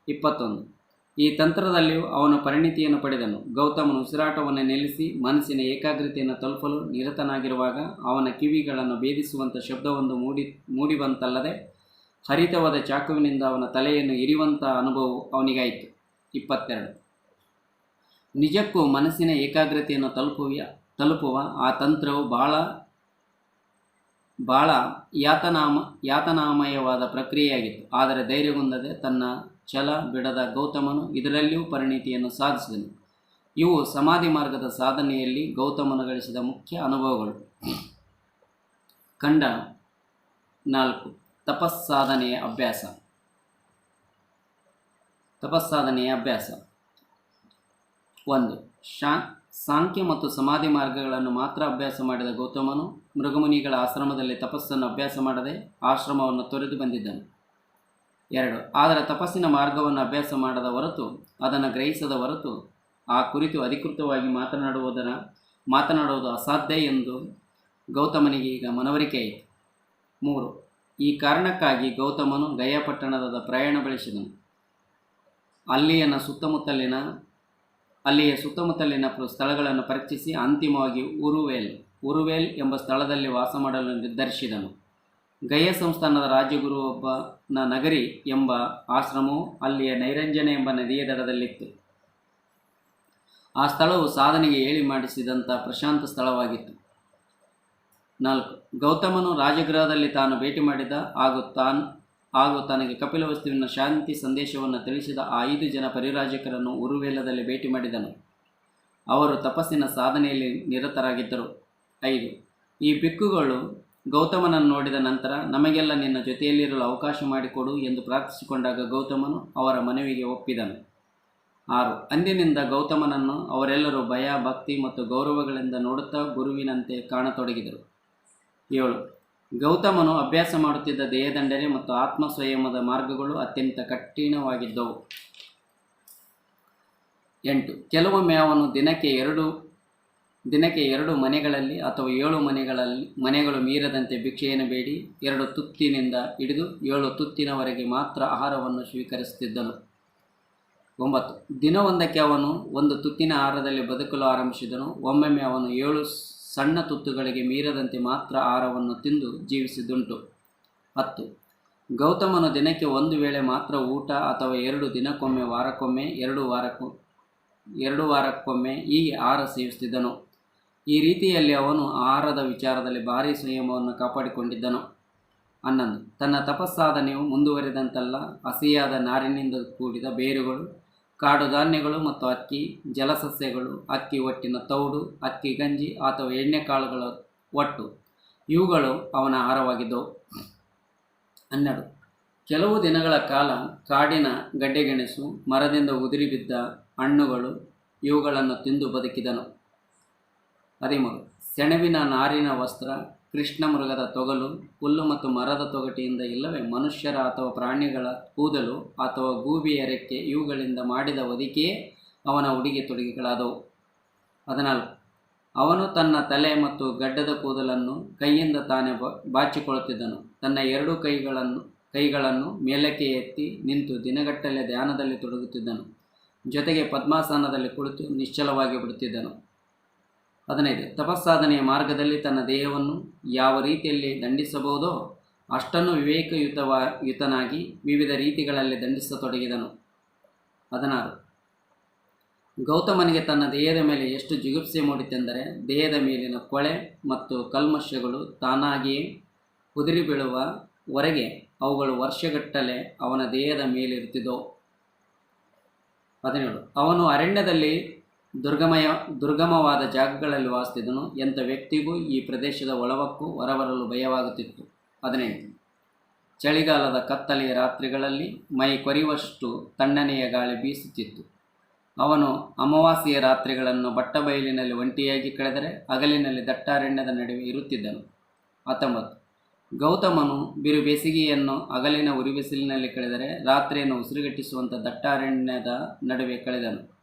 ಇಪ್ಪತ್ತೊಂದು. ಈ ತಂತ್ರದಲ್ಲಿಯೂ ಅವನು ಪರಿಣಿತಿಯನ್ನು ಪಡೆದನು. ಗೌತಮನು ಉಸಿರಾಟವನ್ನು ನಿಲ್ಲಿಸಿ ಮನಸ್ಸಿನ ಏಕಾಗ್ರತೆಯನ್ನು ತಲುಪಲು ನಿರತನಾಗಿರುವಾಗ ಅವನ ಕಿವಿಗಳನ್ನು ಭೇದಿಸುವಂಥ ಶಬ್ದವೊಂದು ಮೂಡಿ, ಮೂಡಿಬಂತಲ್ಲದೆ ಹರಿತವಾದ ಚಾಕುವಿನಿಂದ ಅವನ ತಲೆಯನ್ನು ಇರಿಯುವಂಥ ಅನುಭವವು ಅವನಿಗಾಯಿತು. ಇಪ್ಪತ್ತೆರಡು. ನಿಜಕ್ಕೂ ಮನಸ್ಸಿನ ಏಕಾಗ್ರತೆಯನ್ನು ತಲುಪುವ ತಲುಪುವ ಆ ತಂತ್ರವು ಬಹಳ ಬಹಳ ಯಾತನಾಮ, ಯಾತನಾಮಯವಾದ ಪ್ರಕ್ರಿಯೆಯಾಗಿತ್ತು. ಆದರೆ ಧೈರ್ಯಗೊಂದದೆ ತನ್ನ ಛಲ ಬಿಡದ ಗೌತಮನು ಇದರಲ್ಲಿಯೂ ಪರಿಣಿತಿಯನ್ನು ಸಾಧಿಸಿದನು. ಇವು ಸಮಾಧಿ ಮಾರ್ಗದ ಸಾಧನೆಯಲ್ಲಿ ಗೌತಮನು ಗಳಿಸಿದ ಮುಖ್ಯ ಅನುಭವಗಳು. ಖಂಡ ನಾಲ್ಕು. ತಪಸ್ಸಾಧನೆಯ ಅಭ್ಯಾಸ. ತಪಸ್ಸಾಧನೆಯ ಅಭ್ಯಾಸ. ಒಂದು, ಶಾ, ಸಾಂಖ್ಯ ಮತ್ತು ಸಮಾಧಿ ಮಾರ್ಗಗಳನ್ನು ಮಾತ್ರ ಅಭ್ಯಾಸ ಮಾಡಿದ ಗೌತಮನು ಮೃಗಮುನಿಗಳ ಆಶ್ರಮದಲ್ಲಿ ತಪಸ್ಸನ್ನು ಅಭ್ಯಾಸ ಮಾಡದೆ ಆಶ್ರಮವನ್ನು ತೊರೆದು ಬಂದಿದ್ದನು. ಎರಡು, ಆದರೆ ತಪಸ್ಸಿನ ಮಾರ್ಗವನ್ನು ಅಭ್ಯಾಸ ಮಾಡದ ಹೊರತು, ಅದನ್ನು ಗ್ರಹಿಸದ ಹೊರತು, ಆ ಕುರಿತು ಅಧಿಕೃತವಾಗಿ ಮಾತನಾಡುವುದರ, ಮಾತನಾಡುವುದು ಅಸಾಧ್ಯ ಎಂದು ಗೌತಮನಿಗೆ ಈಗ ಮನವರಿಕೆಯಾಯಿತು ಮೂರು, ಈ ಕಾರಣಕ್ಕಾಗಿ ಗೌತಮನು ಗಯಾಪಟ್ಟಣದ ಪ್ರಯಾಣ ಬೆಳೆಸಿದನು. ಅಲ್ಲಿಯನ ಸುತ್ತಮುತ್ತಲಿನ, ಅಲ್ಲಿಯ ಸುತ್ತಮುತ್ತಲಿನ ಸ್ಥಳಗಳನ್ನು ಪರೀಕ್ಷಿಸಿ ಅಂತಿಮವಾಗಿ ಉರುವೇಲ್ ಉರುವೇಲ್ ಎಂಬ ಸ್ಥಳದಲ್ಲಿ ವಾಸ ಮಾಡಲು ನಿರ್ಧರಿಸಿದನು. ಗಯ ಸಂಸ್ಥಾನದ ರಾಜಗುರು ಒಬ್ಬನ ನಗರಿ ಎಂಬ ಆಶ್ರಮವು ಅಲ್ಲಿಯ ನೈರಂಜನ ಎಂಬ ನದಿಯ ದಡದಲ್ಲಿತ್ತು. ಆ ಸ್ಥಳವು ಸಾಧನೆಗೆ ಹೇಳಿ ಮಾಡಿಸಿದಂಥ ಪ್ರಶಾಂತ ಸ್ಥಳವಾಗಿತ್ತು. ನಾಲ್ಕು, ಗೌತಮನು ರಾಜಗೃಹದಲ್ಲಿ ತಾನು ಭೇಟಿ ಮಾಡಿದ ಹಾಗೂ ತಾನು ಹಾಗೂ ತನಗೆ ಕಪಿಲವಸ್ತುವಿನ ಶಾಂತಿ ಸಂದೇಶವನ್ನು ತಿಳಿಸಿದ ಆ ಐದು ಜನ ಪರಿರಾಜಕರನ್ನು ಉರುವೇಲದಲ್ಲಿ ಭೇಟಿ ಮಾಡಿದನು. ಅವರು ತಪಸ್ಸಿನ ಸಾಧನೆಯಲ್ಲಿ ನಿರತರಾಗಿದ್ದರು. ಐದು, ಈ ಬಿಕ್ಕುಗಳು ಗೌತಮನನ್ನು ನೋಡಿದ ನಂತರ ನಮಗೆಲ್ಲ ನಿನ್ನ ಜೊತೆಯಲ್ಲಿರಲು ಅವಕಾಶ ಮಾಡಿಕೊಡು ಎಂದು ಪ್ರಾರ್ಥಿಸಿಕೊಂಡಾಗ ಗೌತಮನು ಅವರ ಮನವಿಗೆ ಒಪ್ಪಿದನು. ಆರು, ಅಂದಿನಿಂದ ಗೌತಮನನ್ನು ಅವರೆಲ್ಲರೂ ಭಯ, ಭಕ್ತಿ ಮತ್ತು ಗೌರವಗಳಿಂದ ನೋಡುತ್ತಾ ಗುರುವಿನಂತೆ ಕಾಣತೊಡಗಿದರು. ಏಳು ಗೌತಮನು ಅಭ್ಯಾಸ ಮಾಡುತ್ತಿದ್ದ ದೇಹದಂಡನೆ ಮತ್ತು ಆತ್ಮ ಸಂಯಮದ ಮಾರ್ಗಗಳು ಅತ್ಯಂತ ಕಠಿಣವಾಗಿದ್ದವು. ಎಂಟು, ಕೆಲವೊಮ್ಮೆ ಅವನು ದಿನಕ್ಕೆ ಎರಡು ದಿನಕ್ಕೆ ಎರಡು ಮನೆಗಳಲ್ಲಿ ಅಥವಾ ಏಳು ಮನೆಗಳಲ್ಲಿ, ಮನೆಗಳು ಮೀರದಂತೆ ಭಿಕ್ಷೆಯನ್ನು ಬೇಡಿ, ಎರಡು ತುತ್ತಿನಿಂದ ಹಿಡಿದು ಏಳು ತುತ್ತಿನವರೆಗೆ ಮಾತ್ರ ಆಹಾರವನ್ನು ಸ್ವೀಕರಿಸುತ್ತಿದ್ದನು. ಒಂಬತ್ತು, ದಿನವೊಂದಕ್ಕೆ ಅವನು ಒಂದು ತುತ್ತಿನ ಆಹಾರದಲ್ಲಿ ಬದುಕಲು ಆರಂಭಿಸಿದನು, ಒಮ್ಮೊಮ್ಮೆ ಅವನು ಏಳು ಸಣ್ಣ ತುತ್ತುಗಳಿಗೆ ಮೀರದಂತೆ ಮಾತ್ರ ಆಹಾರವನ್ನು ತಿಂದು ಜೀವಿಸಿದುಂಟು. ಹತ್ತು. ಗೌತಮನು ದಿನಕ್ಕೆ ಒಂದು ವೇಳೆ ಮಾತ್ರ ಊಟ ಅಥವಾ ಎರಡು ದಿನಕ್ಕೊಮ್ಮೆ ವಾರಕ್ಕೊಮ್ಮೆ, ಎರಡು ವಾರಕ್ಕೂ, ಎರಡು ವಾರಕ್ಕೊಮ್ಮೆ ಹೀಗೆ ಆಹಾರ ಸೇವಿಸುತ್ತಿದ್ದನು. ಈ ರೀತಿಯಲ್ಲಿ ಅವನು ಆಹಾರದ ವಿಚಾರದಲ್ಲಿ ಭಾರೀ ಸಂಯಮವನ್ನು ಕಾಪಾಡಿಕೊಂಡಿದ್ದನು. ಹನ್ನೊಂದು. ತನ್ನ ತಪಸ್ಸಾಧನೆಯು ಮುಂದುವರೆದಂತಲ್ಲ, ಹಸಿಯಾದ ನಾರಿನಿಂದ ಕೂಡಿದ ಬೇರುಗಳು ಕಾಡು ಧಾನ್ಯಗಳು ಮತ್ತು ಅಕ್ಕಿ, ಜಲಸಸ್ಯಗಳು, ಅಕ್ಕಿ ಒಟ್ಟಿನ ತೌಡು, ಅಕ್ಕಿ ಗಂಜಿ ಅಥವಾ ಎಣ್ಣೆಕಾಳುಗಳ ಒಟ್ಟು. ಇವುಗಳು ಅವನ ಆಹಾರವಾಗಿದ್ದವು. ಹನ್ನೆರಡು. ಕೆಲವು ದಿನಗಳ ಕಾಲ ಕಾಡಿನ ಗಡ್ಡೆಗೆಣಸು, ಮರದಿಂದ ಉದುರಿ ಬಿದ್ದ ಹಣ್ಣುಗಳು ಇವುಗಳನ್ನು ತಿಂದು ಬದುಕಿದನು. ಹದಿಮೂರು. ಸೆಣಬಿನ ನಾರಿನ ವಸ್ತ್ರ ಕೃಷ್ಣ ಮೃಗದ ತೊಗಲು, ಹುಲ್ಲು ಮತ್ತು ಮರದ ತೊಗಟಿಯಿಂದ ಇಲ್ಲವೇ ಮನುಷ್ಯರ ಅಥವಾ ಪ್ರಾಣಿಗಳ ಕೂದಲು ಅಥವಾ ಗೂಬಿಯ ರೆಕ್ಕೆ ಇವುಗಳಿಂದ ಮಾಡಿದ ಹೊದಿಕೆಯೇ ಅವನ ಉಡುಗೆ ತೊಡುಗೆಗಳಾದವು. ಹದಿನಾಲ್ಕು ಅವನು ತನ್ನ ತಲೆ ಮತ್ತು ಗಡ್ಡದ ಕೂದಲನ್ನು ಕೈಯಿಂದ ತಾನೇ ಬಾಚಿಕೊಳ್ಳುತ್ತಿದ್ದನು. ತನ್ನ ಎರಡೂ ಕೈಗಳನ್ನು ಕೈಗಳನ್ನು ಮೇಲಕ್ಕೆ ಎತ್ತಿ ನಿಂತು ದಿನಗಟ್ಟಲೆ ಧ್ಯಾನದಲ್ಲಿ ತೊಡಗುತ್ತಿದ್ದನು. ಜೊತೆಗೆ ಪದ್ಮಾಸನದಲ್ಲಿ ಕುಳಿತು ನಿಶ್ಚಲವಾಗಿ ಬಿಡುತ್ತಿದ್ದನು. ಹದಿನೈದು. ತಪಸ್ಸಾಧನೆಯ ಮಾರ್ಗದಲ್ಲಿ ತನ್ನ ದೇಹವನ್ನು ಯಾವ ರೀತಿಯಲ್ಲಿ ದಂಡಿಸಬಹುದೋ ಅಷ್ಟನ್ನು ವಿವೇಕಯುತವ, ಯುತನಾಗಿ ವಿವಿಧ ರೀತಿಗಳಲ್ಲಿ ದಂಡಿಸತೊಡಗಿದನು. ಹದಿನಾರು. ಗೌತಮನಿಗೆ ತನ್ನ ದೇಹದ ಮೇಲೆ ಎಷ್ಟು ಜಿಗುಪ್ಸೆ ಮೂಡಿತೆಂದರೆ ದೇಹದ ಮೇಲಿನ ಕೊಳೆ ಮತ್ತು ಕಲ್ಮಶಗಳು ತಾನಾಗಿಯೇ ಉದುರಿ ಬೀಳುವವರೆಗೆ ಅವುಗಳು ವರ್ಷಗಟ್ಟಲೆ ಅವನ ದೇಹದ ಮೇಲಿರುತ್ತಿದ್ದವು. ಹದಿನೇಳು. ಅವನು ಅರಣ್ಯದಲ್ಲಿ ದುರ್ಗಮಯ, ದುರ್ಗಮವಾದ ಜಾಗಗಳಲ್ಲಿ ವಾಸಿಸಿದನು. ಎಂಥ ವ್ಯಕ್ತಿಗೂ ಈ ಪ್ರದೇಶದ ಒಳವಕ್ಕೂ ಹೊರಬರಲು ಭಯವಾಗುತ್ತಿತ್ತು. ಹದಿನೈದು. ಚಳಿಗಾಲದ ಕತ್ತಲೆಯ ರಾತ್ರಿಗಳಲ್ಲಿ ಮೈ ಕೊರಿಯುವಷ್ಟು ತಣ್ಣನೆಯ ಗಾಳಿ ಬೀಸುತ್ತಿತ್ತು. ಅವನು ಅಮಾವಾಸ್ಯೆಯ ರಾತ್ರಿಗಳನ್ನು ಬಟ್ಟಬಯಲಿನಲ್ಲಿ ಒಂಟಿಯಾಗಿ ಕಳೆದರೆ ಹಗಲಿನಲ್ಲಿ ದಟ್ಟಾರಣ್ಯದ ನಡುವೆ ಇರುತ್ತಿದ್ದನು. ಹತ್ತೊಂಬತ್ತು. ಗೌತಮನು ಬಿರು ಬೇಸಿಗೆಯನ್ನು ಹಗಲಿನ ಉರಿಬಿಸಿಲಿನಲ್ಲಿ ಕಳೆದರೆ ರಾತ್ರಿಯನ್ನು ಉಸಿರುಗಟ್ಟಿಸುವಂಥ ದಟ್ಟಾರಣ್ಯದ ನಡುವೆ ಕಳೆದನು.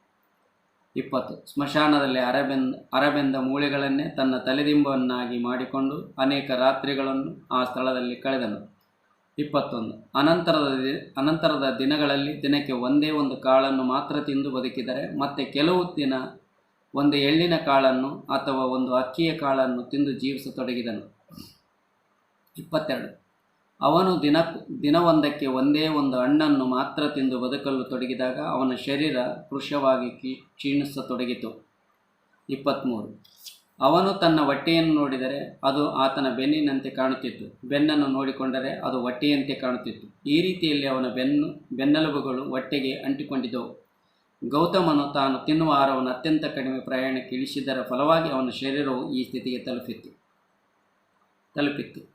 ಇಪ್ಪತ್ತು. ಸ್ಮಶಾನದಲ್ಲಿ ಅರಬೆಂದ ಅರಬೆಂದ ಮೂಳೆಗಳನ್ನೇ ತನ್ನ ತಲೆದಿಂಬವನ್ನಾಗಿ ಮಾಡಿಕೊಂಡು ಅನೇಕ ರಾತ್ರಿಗಳನ್ನು ಆ ಸ್ಥಳದಲ್ಲಿ ಕಳೆದನು. ಇಪ್ಪತ್ತೊಂದು. ಅನಂತರದ ಅನಂತರದ ದಿನಗಳಲ್ಲಿ ದಿನಕ್ಕೆ ಒಂದೇ ಒಂದು ಕಾಳನ್ನು ಮಾತ್ರ ತಿಂದು ಬದುಕಿದರೆ ಮತ್ತೆ ಕೆಲವು ದಿನ ಒಂದು ಎಳ್ಳಿನ ಕಾಳನ್ನು ಅಥವಾ ಒಂದು ಅಕ್ಕಿಯ ಕಾಳನ್ನು ತಿಂದು ಜೀವಿಸತೊಡಗಿದನು. ಇಪ್ಪತ್ತೆರಡು. ಅವನು ದಿನ, ದಿನವೊಂದಕ್ಕೆ ಒಂದೇ ಒಂದು ಹಣ್ಣನ್ನು ಮಾತ್ರ ತಿಂದು ಬದುಕಲು ತೊಡಗಿದಾಗ ಅವನ ಶರೀರ ಕೃಶವಾಗಿ ಕ್ಷೀಣಿಸತೊಡಗಿತು. ಇಪ್ಪತ್ತ್ಮೂರು ಅವನು ತನ್ನ ಹೊಟ್ಟೆಯನ್ನು ನೋಡಿದರೆ ಅದು ಆತನ ಬೆನ್ನಿನಂತೆ ಕಾಣುತ್ತಿತ್ತು. ಬೆನ್ನನ್ನು ನೋಡಿಕೊಂಡರೆ ಅದು ಹೊಟ್ಟೆಯಂತೆ ಕಾಣುತ್ತಿತ್ತು. ಈ ರೀತಿಯಲ್ಲಿ ಅವನ ಬೆನ್ನು, ಬೆನ್ನೆಲುಬುಗಳು ಹೊಟ್ಟೆಗೆ ಅಂಟಿಕೊಂಡಿದ್ದವು. ಗೌತಮನು ತಾನು ತಿನ್ನುವ ಆಹಾರವನ್ನು ಅತ್ಯಂತ ಕಡಿಮೆ ಪ್ರಯಾಣಕ್ಕೆ ಇಳಿಸಿದ್ದರ ಫಲವಾಗಿ ಅವನ ಶರೀರವು ಈ ಸ್ಥಿತಿಗೆ ತಲುಪಿತ್ತು. ತಲುಪಿತ್ತು.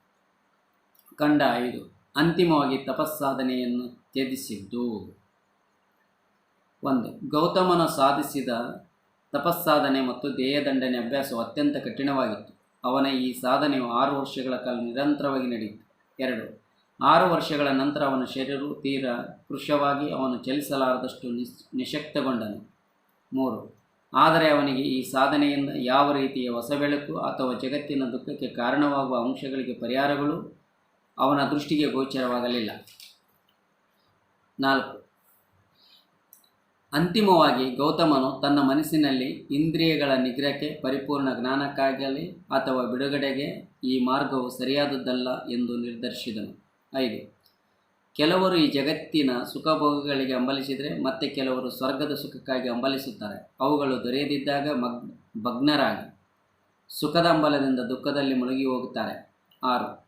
ಕಂಡ ಐದು ಅಂತಿಮವಾಗಿ ತಪಸ್ಸಾಧನೆಯನ್ನು ತ್ಯಜಿಸಿದ್ದು. ಒಂದು, ಗೌತಮನ ಸಾಧಿಸಿದ ತಪಸ್ಸಾಧನೆ ಮತ್ತು ದೇಹದಂಡನೆ ಅಭ್ಯಾಸವು ಅತ್ಯಂತ ಕಠಿಣವಾಗಿತ್ತು. ಅವನ ಈ ಸಾಧನೆಯು ಆರು ವರ್ಷಗಳ ಕಾಲ ನಿರಂತರವಾಗಿ ನಡೆಯಿತು. ಎರಡು, ಆರು ವರ್ಷಗಳ ನಂತರ ಅವನ ಶರೀರವು ತೀರ ಕೃಶವಾಗಿ ಅವನು ಚಲಿಸಲಾರದಷ್ಟು ನಿಶ್, ನಿಶಕ್ತಗೊಂಡನು. ಮೂರು, ಆದರೆ ಅವನಿಗೆ ಈ ಸಾಧನೆಯಿಂದ ಯಾವ ರೀತಿಯ ಹೊಸ ಬೆಳಕು ಅಥವಾ ಜಗತ್ತಿನ ದುಃಖಕ್ಕೆ ಕಾರಣವಾಗುವ ಅಂಶಗಳಿಗೆ ಪರಿಹಾರಗಳು ಅವನ ದೃಷ್ಟಿಗೆ ಗೋಚರವಾಗಲಿಲ್ಲ. ನಾಲ್ಕು. ಅಂತಿಮವಾಗಿ ಗೌತಮನು ತನ್ನ ಮನಸ್ಸಿನಲ್ಲಿ ಇಂದ್ರಿಯಗಳ ನಿಗ್ರಹಕ್ಕೆ ಪರಿಪೂರ್ಣ ಜ್ಞಾನಕ್ಕಾಗಲಿ ಅಥವಾ ಬಿಡುಗಡೆಗೆ ಈ ಮಾರ್ಗವು ಸರಿಯಾದದ್ದಲ್ಲ ಎಂದು ನಿರ್ಧರಿಸಿದನು. ಐದು. ಕೆಲವರು ಈ ಜಗತ್ತಿನ ಸುಖಭೋಗಗಳಿಗೆ ಹಂಬಲಿಸಿದರೆ ಮತ್ತೆ ಕೆಲವರು ಸ್ವರ್ಗದ ಸುಖಕ್ಕಾಗಿ ಹಂಬಲಿಸುತ್ತಾರೆ ಅವುಗಳು ದೊರೆಯದಿದ್ದಾಗ ಮಗ್, ಭಗ್ನರಾಗಿ, ಸುಖದ ಹಂಬಲದಿಂದ ದುಃಖದಲ್ಲಿ ಮುಳುಗಿ ಹೋಗುತ್ತಾರೆ. ಆರು.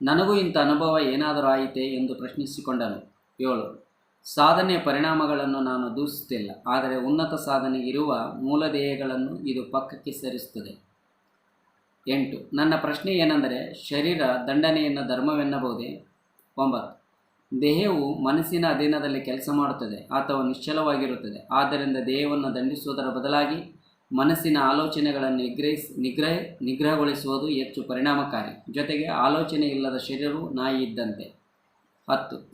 ನನಗೂ ಇಂಥ ಅನುಭವ ಏನಾದರೂ ಆಯಿತೆ ಎಂದು ಪ್ರಶ್ನಿಸಿಕೊಂಡನು. ಏಳು ಸಾಧನೆಯ ಪರಿಣಾಮಗಳನ್ನು ನಾನು ದೂಷಿಸುತ್ತಿಲ್ಲ, ಆದರೆ ಉನ್ನತ ಸಾಧನೆಗಿರುವ ಮೂಲದೇಯಗಳನ್ನು ಇದು ಪಕ್ಕಕ್ಕೆ ಸರಿಸುತ್ತದೆ. ಎಂಟು, ನನ್ನ ಪ್ರಶ್ನೆ ಏನೆಂದರೆ, ಶರೀರ ದಂಡನೆಯನ್ನು ಧರ್ಮವೆನ್ನಬಹುದೇ? ಒಂಬತ್ತು, ದೇಹವು ಮನಸ್ಸಿನ ಅಧೀನದಲ್ಲಿ ಕೆಲಸ ಮಾಡುತ್ತದೆ, ಅಥವಾ ನಿಶ್ಚಲವಾಗಿರುತ್ತದೆ, ಆದ್ದರಿಂದ ದೇಹವನ್ನು ದಂಡಿಸುವುದರ ಬದಲಾಗಿ ಮನಸ್ಸಿನ ಆಲೋಚನೆಗಳನ್ನು ನಿಗ್ರಹಿಸಿ ನಿಗ್ರಹ, ನಿಗ್ರಹಗೊಳಿಸುವುದು ಹೆಚ್ಚು ಪರಿಣಾಮಕಾರಿ. ಜೊತೆಗೆ ಆಲೋಚನೆ ಇಲ್ಲದ ಶರೀರವು ನಾಯಿ ಇದ್ದಂತೆ. ಹತ್ತು.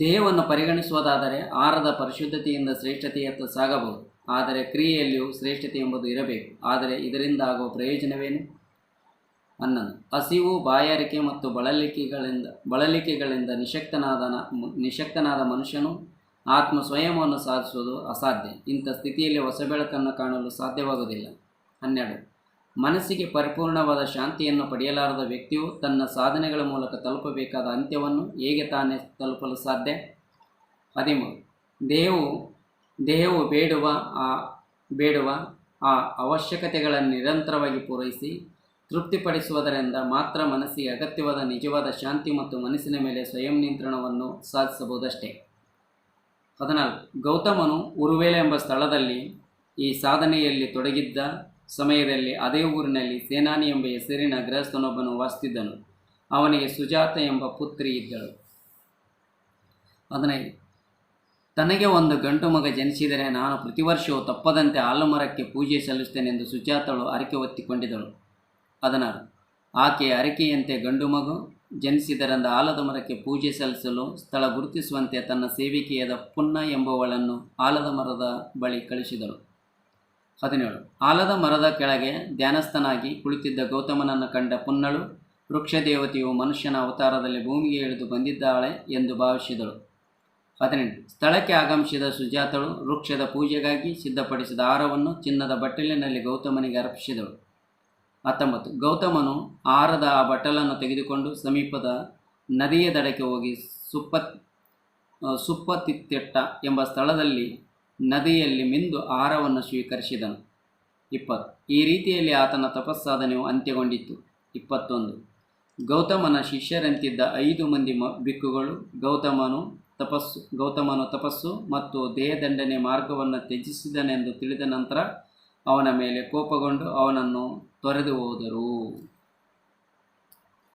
ದೇಹವನ್ನು ಪರಿಗಣಿಸುವುದಾದರೆ ಆಹಾರದ ಪರಿಶುದ್ಧತೆಯಿಂದ ಶ್ರೇಷ್ಠತೆಯತ್ತ ಸಾಗಬಹುದು. ಆದರೆ ಕ್ರಿಯೆಯಲ್ಲಿಯೂ ಶ್ರೇಷ್ಠತೆ ಎಂಬುದು ಇರಬೇಕು. ಆದರೆ ಇದರಿಂದ ಆಗುವ ಪ್ರಯೋಜನವೇನು? ಹನ್ನೊಂದು. ಹಸಿವು, ಬಾಯಾರಿಕೆ ಮತ್ತು ಬಳಲಿಕೆಗಳಿಂದ ಬಳಲಿಕೆಗಳಿಂದ ನಿಶಕ್ತನಾದ ನಿಶಕ್ತನಾದ ಮನುಷ್ಯನು ಆತ್ಮ ಸ್ವಯಂವನ್ನು ಸಾಧಿಸುವುದು ಅಸಾಧ್ಯ. ಇಂಥ ಸ್ಥಿತಿಯಲ್ಲಿ ಹೊಸ ಬೆಳಕನ್ನು ಕಾಣಲು ಸಾಧ್ಯವಾಗುವುದಿಲ್ಲ. ಹನ್ನೆರಡು. ಮನಸ್ಸಿಗೆ ಪರಿಪೂರ್ಣವಾದ ಶಾಂತಿಯನ್ನು ಪಡೆಯಲಾರದ ವ್ಯಕ್ತಿಯು ತನ್ನ ಸಾಧನೆಗಳ ಮೂಲಕ ತಲುಪಬೇಕಾದ ಅಂತ್ಯವನ್ನು ಹೇಗೆ ತಾನೇ ತಲುಪಲು ಸಾಧ್ಯ? ಹದಿಮೂರು. ದೇಹವು ದೇಹವು ಬೇಡುವ ಆ ಬೇಡುವ ಆ ಅವಶ್ಯಕತೆಗಳನ್ನು ನಿರಂತರವಾಗಿ ಪೂರೈಸಿ ತೃಪ್ತಿಪಡಿಸುವುದರಿಂದ ಮಾತ್ರ ಮನಸ್ಸಿಗೆ ಅಗತ್ಯವಾದ ನಿಜವಾದ ಶಾಂತಿ ಮತ್ತು ಮನಸ್ಸಿನ ಮೇಲೆ ಸ್ವಯಂ ನಿಯಂತ್ರಣವನ್ನು ಸಾಧಿಸಬಹುದಷ್ಟೇ. ಹದಿನಾಲ್ಕು ಗೌತಮನು ಉರುವೇಲೆ ಎಂಬ ಸ್ಥಳದಲ್ಲಿ ಈ ಸಾಧನೆಯಲ್ಲಿ ತೊಡಗಿದ್ದ ಸಮಯದಲ್ಲಿ ಅದೇ ಊರಿನಲ್ಲಿ ಸೇನಾನಿ ಎಂಬ ಹೆಸರಿನ ಗೃಹಸ್ಥನೊಬ್ಬನು ವಾಸಿಸಿದ್ದನು. ಅವನಿಗೆ ಸುಜಾತ ಎಂಬ ಪುತ್ರಿ ಇದ್ದಳು. ಹದಿನೈದು ತನಗೆ ಒಂದು ಗಂಟು ಮಗ ಜನಿಸಿದರೆ ನಾನು ಪ್ರತಿ ವರ್ಷವೂ ತಪ್ಪದಂತೆ ಆಲಮರಕ್ಕೆ ಪೂಜೆ ಸಲ್ಲಿಸುತ್ತೇನೆಂದು ಸುಜಾತಳು ಅರಕೆ ಒತ್ತಿಕೊಂಡಿದ್ದಳು ಹದಿನಾರು ಆಕೆಯ ಅರಿಕೆಯಂತೆ ಗಂಡು ಮಗು ಜನಿಸಿದರಿಂದ ಆಲದ ಮರಕ್ಕೆ ಪೂಜೆ ಸಲ್ಲಿಸಲು ಸ್ಥಳ ಗುರುತಿಸುವಂತೆ ತನ್ನ ಸೇವಿಕೆಯಾದ ಪುನ್ನ ಎಂಬುವಳನ್ನು ಆಲದ ಮರದ ಬಳಿ ಕಳಿಸಿದಳು ಹದಿನೇಳು. ಆಲದ ಮರದ ಕೆಳಗೆ ಧ್ಯಾನಸ್ಥನಾಗಿ ಕುಳಿತಿದ್ದ ಗೌತಮನನ್ನು ಕಂಡ ಪುನ್ನಳು, ವೃಕ್ಷದೇವತೆಯು ಮನುಷ್ಯನ ಅವತಾರದಲ್ಲಿ ಭೂಮಿಗೆ ಇಳಿದು ಬಂದಿದ್ದಾಳೆ ಎಂದು ಭಾವಿಸಿದಳು. ಹದಿನೆಂಟು. ಸ್ಥಳಕ್ಕೆ ಆಗಮಿಸಿದ ಸುಜಾತಳು ವೃಕ್ಷದ ಪೂಜೆಗಾಗಿ ಸಿದ್ಧಪಡಿಸಿದ ಆಹಾರವನ್ನು ಚಿನ್ನದ ಬಟ್ಟಲಿನಲ್ಲಿ ಗೌತಮನಿಗೆ ಅರ್ಪಿಸಿದಳು. ಹತ್ತೊಂಬತ್ತು. ಗೌತಮನು ಆಹಾರದ ಆ ಬಟ್ಟಲನ್ನು ತೆಗೆದುಕೊಂಡು ಸಮೀಪದ ನದಿಯ ದಡಕ್ಕೆ ಹೋಗಿ ಸುಪ್ಪ ಸುಪ್ಪತಿತ್ತೆಟ್ಟ ಎಂಬ ಸ್ಥಳದಲ್ಲಿ ನದಿಯಲ್ಲಿ ಮಿಂದು ಆಹಾರವನ್ನು ಸ್ವೀಕರಿಸಿದನು. ಇಪ್ಪತ್ತು. ಈ ರೀತಿಯಲ್ಲಿ ಆತನ ತಪಸ್ಸಾಧನೆಯು ಅಂತ್ಯಗೊಂಡಿತ್ತು. ಇಪ್ಪತ್ತೊಂದು. ಗೌತಮನ ಶಿಷ್ಯರಂತಿದ್ದ ಐದು ಮಂದಿ ಬಿಕ್ಕುಗಳು ಗೌತಮನು ತಪಸ್ಸು ಗೌತಮನು ತಪಸ್ಸು ಮತ್ತು ದೇಹದಂಡನೆ ಮಾರ್ಗವನ್ನು ತ್ಯಜಿಸಿದನೆಂದು ತಿಳಿದ ನಂತರ ಅವನ ಮೇಲೆ ಕೋಪಗೊಂಡು ಅವನನ್ನು ತೊರೆದು ಹೋದರು.